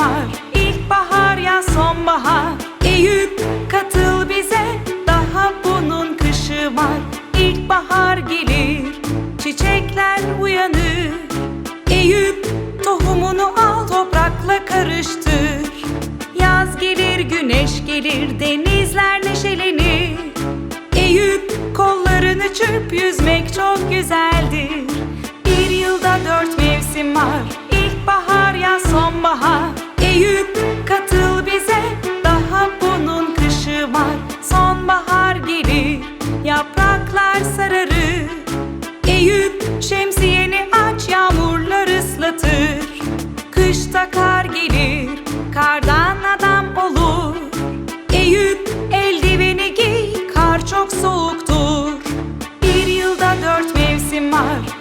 var. İlkbahar ya sonbahar. Eyüp katıl bize Daha bunun kışı var. İlkbahar gelir Çiçekler uyanır. Eyüp tohumunu al Toprakla karıştır. Yaz gelir güneş gelir Denizler neşelenir. Eyüp kollarını çırp Yüzmek çok güzel. Eyüp katıl bize. Daha bunun kışı var. Sonbahar gelir yapraklar sararır Eyüp şemsiyeni aç yağmurlar ıslatır. Kışta kar gelir kardan adam olur. Eyüp eldiveni giy kar çok soğuktur. Bir yılda dört mevsim var